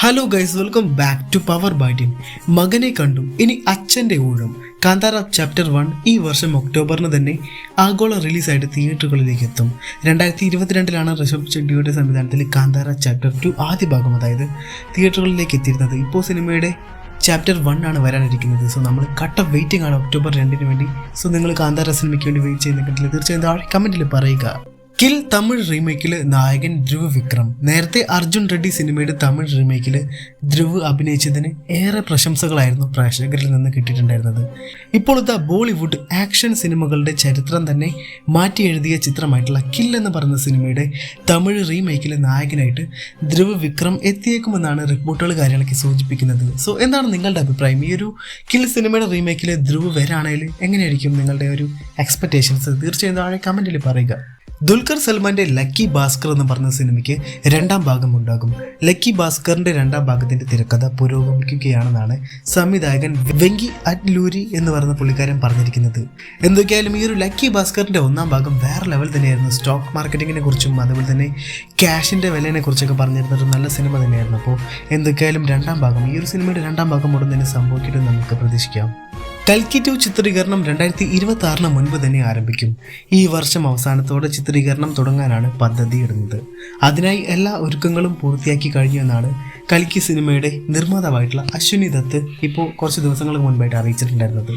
Hello guys welcome back to power ബൈറ്റിൻ മകനെ കണ്ടു ഇനി അച്ഛന്റെ ഊഴം. കാന്താര ചാപ്റ്റർ വൺ ഈ വർഷം ഒക്ടോബറിന് തന്നെ ആഗോള റിലീസായിട്ട് തിയേറ്ററുകളിലേക്ക് എത്തും. രണ്ടായിരത്തി ഇരുപത്തിരണ്ടിലാണ് ഋഷഭ് ചെഡ്ഡിയുടെ സംവിധാനത്തിൽ കാന്താര ചാപ്റ്റർ ടു ആദ്യ ഭാഗം. അതായത് തിയേറ്ററുകളിലേക്ക് എത്തിയിരുന്നത്. ഇപ്പോൾ സിനിമയുടെ ചാപ്റ്റർ വൺ ആണ് വരാനിരിക്കുന്നത്. സോ നമ്മൾ കട്ട വെയിറ്റിംഗ് ആണ് ഒക്ടോബർ രണ്ടിന് വേണ്ടി. സോ നിങ്ങൾ കാന്താര സിനിമയ്ക്ക് വേണ്ടി വെയിറ്റ് ചെയ്യുന്നുണ്ടെങ്കിൽ തീർച്ചയായും താഴെ കമന്റിൽ പറയുക. കിൽ തമിഴ് റീമേക്കിൽ നായകൻ ധ്രുവ് വിക്രം. നേരത്തെ അർജുൻ റെഡ്ഡി സിനിമയുടെ തമിഴ് റീമേക്കിൽ ധ്രുവ് അഭിനയിച്ചതിന് ഏറെ പ്രശംസകളായിരുന്നു പ്രേക്ഷകരിൽ നിന്ന് കിട്ടിയിട്ടുണ്ടായിരുന്നത്. ഇപ്പോഴത്തെ ബോളിവുഡ് ആക്ഷൻ സിനിമകളുടെ ചരിത്രം തന്നെ മാറ്റി എഴുതിയ ചിത്രമായിട്ടുള്ള കിൽ എന്ന് പറയുന്ന സിനിമയുടെ തമിഴ് റീമേക്കിലെ നായകനായിട്ട് ധ്രുവ് വിക്രം എത്തിയേക്കുമെന്നാണ് റിപ്പോർട്ടുകൾ കാര്യങ്ങളൊക്കെ സൂചിപ്പിക്കുന്നത്. സോ എന്താണ് നിങ്ങളുടെ അഭിപ്രായം? ഈ ഒരു കിൽ സിനിമയുടെ റീമേക്കിൽ ധ്രുവ് വരാണെങ്കിൽ എങ്ങനെയായിരിക്കും നിങ്ങളുടെ ഒരു എക്സ്പെക്റ്റേഷൻസ് തീർച്ചയായും താഴെ കമന്റിൽ പറയുക. ദുൽഖർ സൽമാന്റെ ലക്കി ഭാസ്കർ എന്ന് പറഞ്ഞ സിനിമയ്ക്ക് രണ്ടാം ഭാഗം ഉണ്ടാകും. ലക്കി ഭാസ്കറിന്റെ രണ്ടാം ഭാഗത്തിന്റെ തിരക്കഥ പുരോഗമിക്കുകയാണെന്നാണ് സംവിധായകൻ വെങ്കി അറ്റ്ലൂരി എന്ന് പറയുന്ന പുള്ളിക്കാരൻ പറഞ്ഞിരിക്കുന്നത്. എന്തൊക്കെയായാലും ഈ ഒരു ലക്കി ഭാസ്കറിന്റെ ഒന്നാം ഭാഗം വേറെ ലെവൽ തന്നെയായിരുന്നു. സ്റ്റോക്ക് മാർക്കറ്റിങ്ങിനെ കുറിച്ചും അതുപോലെ തന്നെ ക്യാഷിന്റെ വിലയെ കുറിച്ചൊക്കെ പറഞ്ഞിരുന്നൊരു നല്ല സിനിമ തന്നെയായിരുന്നു. അപ്പോൾ എന്തൊക്കെയായാലും രണ്ടാം ഭാഗം ഈ ഒരു സിനിമയുടെ രണ്ടാം ഭാഗം ഉടൻ തന്നെ സംഭവിക്കട്ടെ നമുക്ക് പ്രതീക്ഷിക്കാം. കൽക്കി ടു ചിത്രീകരണം രണ്ടായിരത്തി ഇരുപത്തി ആറിന് മുൻപ് തന്നെ ആരംഭിക്കും. ഈ വർഷം അവസാനത്തോടെ ചിത്രീകരണം തുടങ്ങാനാണ് പദ്ധതി ഇടുന്നത്. അതിനായി എല്ലാ ഒരുക്കങ്ങളും പൂർത്തിയാക്കി കഴിഞ്ഞു എന്നാണ് കൽക്കി സിനിമയുടെ നിർമ്മാതാവായിട്ടുള്ള അശ്വിനി ദത്ത് ഇപ്പോൾ കുറച്ച് ദിവസങ്ങൾക്ക് മുൻപായിട്ട് അറിയിച്ചിട്ടുണ്ടായിരുന്നത്.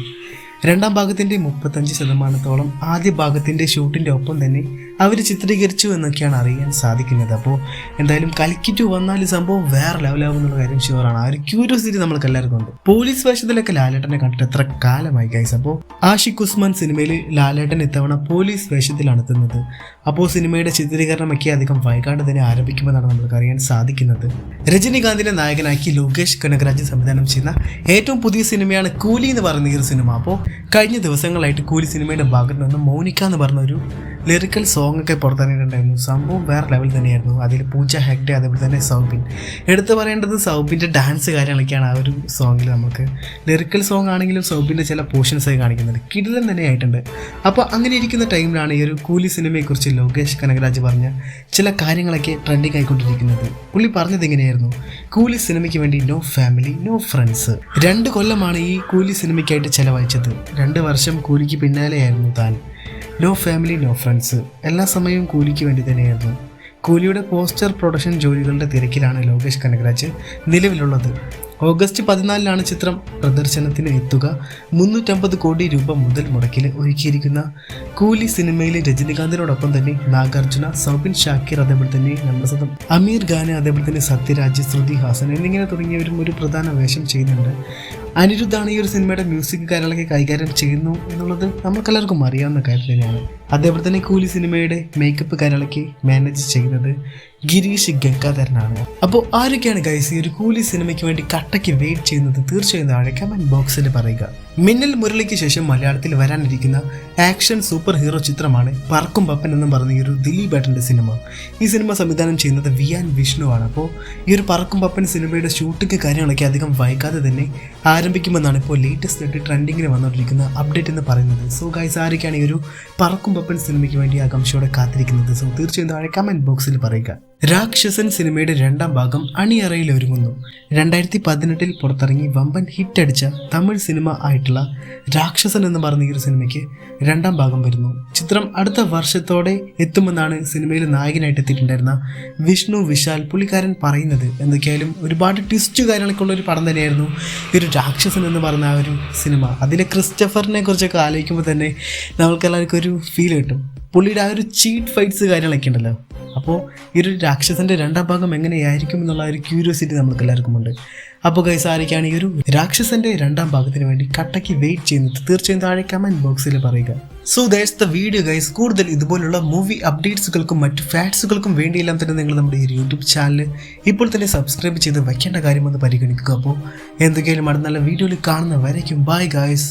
രണ്ടാം ഭാഗത്തിന്റെ മുപ്പത്തഞ്ച് ശതമാനത്തോളം ആദ്യ ഭാഗത്തിന്റെ ഷൂട്ടിന്റെ ഒപ്പം തന്നെ അവർ ചിത്രീകരിച്ചു എന്നൊക്കെയാണ് അറിയാൻ സാധിക്കുന്നത്. അപ്പോൾ എന്തായാലും കലിക്കിറ്റു വന്നാൽ സംഭവം വേറെ ലെവലാവും എന്നുള്ള കാര്യം ഷുവറാണ് ആ ഒരു ക്യൂരിയോസിറ്റി നമ്മൾക്ക് എല്ലാവർക്കും ഉണ്ട്. പോലീസ് വേഷത്തിലൊക്കെ ലാലേട്ടനെ കണ്ടിട്ട് എത്ര കാലമായി ഗൈസ് അപ്പോൾ ആഷിഖ് ഉസ്മാൻ സിനിമയിൽ ലാലേട്ടൻ ഇത്തവണ പോലീസ് വേഷത്തിലാണ് എത്തുന്നത്. അപ്പോൾ സിനിമയുടെ ചിത്രീകരണമൊക്കെ അധികം വൈകാണ്ട് തന്നെ ആരംഭിക്കുമെന്നാണ് നമ്മൾക്ക് അറിയാൻ സാധിക്കുന്നത്. രജനികാന്തിനെ നായകനാക്കി ലോകേഷ് കനകരാജ് സംവിധാനം ചെയ്യുന്ന ഏറ്റവും പുതിയ സിനിമയാണ് കൂലി എന്ന് പറയുന്ന ഈ ഒരു സിനിമ. അപ്പോൾ കഴിഞ്ഞ ദിവസങ്ങളായിട്ട് കൂലി സിനിമയുടെ ഭാഗത്ത് നിന്ന് മോനിക്ക എന്ന് പറഞ്ഞ ഒരു ലിറിക്കൽ സോങ് ഒക്കെ പുറത്തിറങ്ങിയിട്ടുണ്ടായിരുന്നു. സംഭവം വേറെ ലെവൽ തന്നെയായിരുന്നു. അതിൽ പൂജ ഹെഗ്ഡെ അതേപോലെ തന്നെ സൗബിൻ. എടുത്തു പറയേണ്ടത് സൗബിന്റെ ഡാൻസ് കാര്യങ്ങളൊക്കെയാണ് ആ ഒരു സോങ്ങിൽ നമുക്ക്. ലിറിക്കൽ സോങ് ആണെങ്കിലും സൗബിന്റെ ചില പോർഷൻസ് ഒക്കെ കാണിക്കുന്നുണ്ട്. കിടിലൻ തന്നെ ആയിട്ടുണ്ട് അപ്പോൾ അങ്ങനെ ഇരിക്കുന്ന ടൈമിലാണ് ഈ ഒരു കൂലി സിനിമയെക്കുറിച്ച് ലോകേഷ് കനകരാജ് പറഞ്ഞ ചില കാര്യങ്ങളൊക്കെ ട്രെൻഡിങ് ആയിക്കൊണ്ടിരിക്കുന്നത്. പുള്ളി പറഞ്ഞത് എങ്ങനെയായിരുന്നു? കൂലി സിനിമയ്ക്ക് വേണ്ടി നോ ഫാമിലി നോ ഫ്രണ്ട്സ് രണ്ട് കൊല്ലമാണ് ഈ കൂലി സിനിമയ്ക്കായിട്ട് ചിലവഴിച്ചത്. രണ്ട് വർഷം കൂലിക്ക് പിന്നാലെയായിരുന്നു താൻ. നോ ഫാമിലി നോ ഫ്രണ്ട്സ് എല്ലാ സമയവും കൂലിക്ക് വേണ്ടി തന്നെയായിരുന്നു. കൂലിയുടെ പോസ്റ്റർ പ്രൊഡക്ഷൻ ജോലികളുടെ തിരക്കിലാണ് ലോകേഷ് കനകരാജ് നിലവിലുള്ളത്. ഓഗസ്റ്റ് പതിനാലിനാണ് ചിത്രം പ്രദർശനത്തിന് എത്തുക. മുന്നൂറ്റമ്പത് കോടി രൂപ മുതൽ മുടക്കിൽ ഒരുക്കിയിരിക്കുന്ന കൂലി സിനിമയിലെ രജനികാന്തിനോടൊപ്പം തന്നെ നാഗാർജുന സൗബിൻ ഷാക്കിർ അതേപോലെ തന്നെ നമ്മുടെ അമീർ ഖാൻ അതേപോലെ തന്നെ സത്യരാജ് ശ്രുതി ഹാസൻ എന്നിങ്ങനെ തുടങ്ങിയവരും ഒരു പ്രധാന വേഷം ചെയ്യുന്നുണ്ട്. അനിരുദ്ധാണ് ഈ ഒരു സിനിമയുടെ മ്യൂസിക് കാര്യങ്ങളൊക്കെ കൈകാര്യം ചെയ്യുന്നു എന്നുള്ളത് നമുക്കെല്ലാവർക്കും അറിയാവുന്ന കാര്യം തന്നെയാണ് അതേപോലെ തന്നെ കൂലി സിനിമയുടെ മേക്കപ്പ് കാര്യങ്ങളൊക്കെ മാനേജ് ചെയ്യുന്നത് ഗിരീഷ് ഗംഗാധരനാണ്. അപ്പോൾ ആരൊക്കെയാണ് ഗൈസ് ഈ ഒരു കൂലി സിനിമയ്ക്ക് വേണ്ടി കട്ടയ്ക്ക് വെയിറ്റ് ചെയ്യുന്നത്? തീർച്ചയായും താഴെ കമന്റ് ബോക്സിൽ പറയുക. മിന്നൽ മുരളിക്ക് ശേഷം മലയാളത്തിൽ വരാനിരിക്കുന്ന ആക്ഷൻ സൂപ്പർ ഹീറോ ചിത്രമാണ് പറക്കും പപ്പൻ എന്നും പറഞ്ഞ ഈ ഒരു ദിലീപ് ഏട്ടന്റെ സിനിമ. ഈ സിനിമ സംവിധാനം ചെയ്യുന്നത് വിയാൻ വിഷ്ണു ആണ്. അപ്പോൾ ഈ ഒരു പറക്കും പപ്പൻ സിനിമയുടെ ഷൂട്ടിംഗ് കാര്യങ്ങളൊക്കെ അധികം വൈകാതെ തന്നെ ആരംഭിക്കുമെന്നാണ് ഇപ്പോൾ ലേറ്റസ്റ്റ് ആയിട്ട് ട്രെൻഡിങ്ങിന് വന്നുകൊണ്ടിരിക്കുന്ന അപ്ഡേറ്റ് എന്ന് പറയുന്നത്. സോ ഗൈസ് ആരൊക്കെയാണ് ഈ ഒരു പറക്കും പപ്പൻ സിനിമയ്ക്ക് വേണ്ടി ആകാംക്ഷയോടെ കാത്തിരിക്കുന്നത്. സോ തീർച്ചയായും താഴെ കമന്റ് ബോക്സിൽ പറയുക. രാക്ഷസൻ സിനിമയുടെ രണ്ടാം ഭാഗം അണിയറയിൽ ഒരുങ്ങുന്നു. രണ്ടായിരത്തി പതിനെട്ടിൽ പുറത്തിറങ്ങി വമ്പൻ ഹിറ്റ് അടിച്ച തമിഴ് സിനിമ ആയിട്ടുള്ള രാക്ഷസൻ എന്ന് പറഞ്ഞ ഈ ഒരു സിനിമയ്ക്ക് രണ്ടാം ഭാഗം വരുന്നു. ചിത്രം അടുത്ത വർഷത്തോടെ എത്തുമെന്നാണ് സിനിമയിൽ നായകനായിട്ട് എത്തിയിട്ടുണ്ടായിരുന്ന വിഷ്ണു വിശാൽ പുള്ളിക്കാരൻ പറയുന്നത്. എന്തൊക്കെയായാലും ഒരുപാട് ട്വിസ്റ്റ് കാര്യങ്ങളൊക്കെ ഉള്ള ഒരു പടം തന്നെയായിരുന്നു ഈ ഒരു രാക്ഷസൻ എന്ന് പറഞ്ഞ ആ ഒരു സിനിമ. അതിലെ ക്രിസ്റ്റഫറിനെ കുറിച്ചൊക്കെ ആലോചിക്കുമ്പോൾ തന്നെ നമുക്ക് എല്ലാവർക്കും ഒരു ഫീൽ കിട്ടും. പുള്ളിയുടെ ആ ഒരു ചീറ്റ് ഫൈറ്റ്സ് കാര്യങ്ങളൊക്കെ ഉണ്ടല്ലോ. അപ്പോൾ ഈ ഒരു രാക്ഷസന്റെ രണ്ടാം ഭാഗം എങ്ങനെയായിരിക്കും എന്നുള്ള ഒരു ക്യൂരിയോസിറ്റി നമുക്ക് എല്ലാവർക്കും ഉണ്ട്. അപ്പോൾ ഗൈസ് ആരൊക്കെയാണ് ഈ ഒരു രാക്ഷസന്റെ രണ്ടാം ഭാഗത്തിന് വേണ്ടി കട്ടയ്ക്ക് വെയിറ്റ് ചെയ്യുന്നത്? തീർച്ചയായും താഴെ കമന്റ് ബോക്സിൽ പറയുക. So that's the video guys കൂടുതൽ ഇതുപോലുള്ള മൂവി അപ്ഡേറ്റ്സുകൾക്കും മറ്റു ഫാക്ട്സുകൾക്കും വേണ്ടിയെല്ലാം തന്നെ നിങ്ങൾ നമ്മുടെ ഈ യൂട്യൂബ് ചാനൽ ഇപ്പോൾ തന്നെ സബ്സ്ക്രൈബ് ചെയ്ത് വെക്കേണ്ട കാര്യമെന്ന് പരിഗണിക്കുക. അപ്പോൾ എന്തൊക്കെയാലും അടുത്ത നല്ല വീഡിയോയിൽ കാണുന്ന വരയ്ക്കും ബൈ ഗൈസ്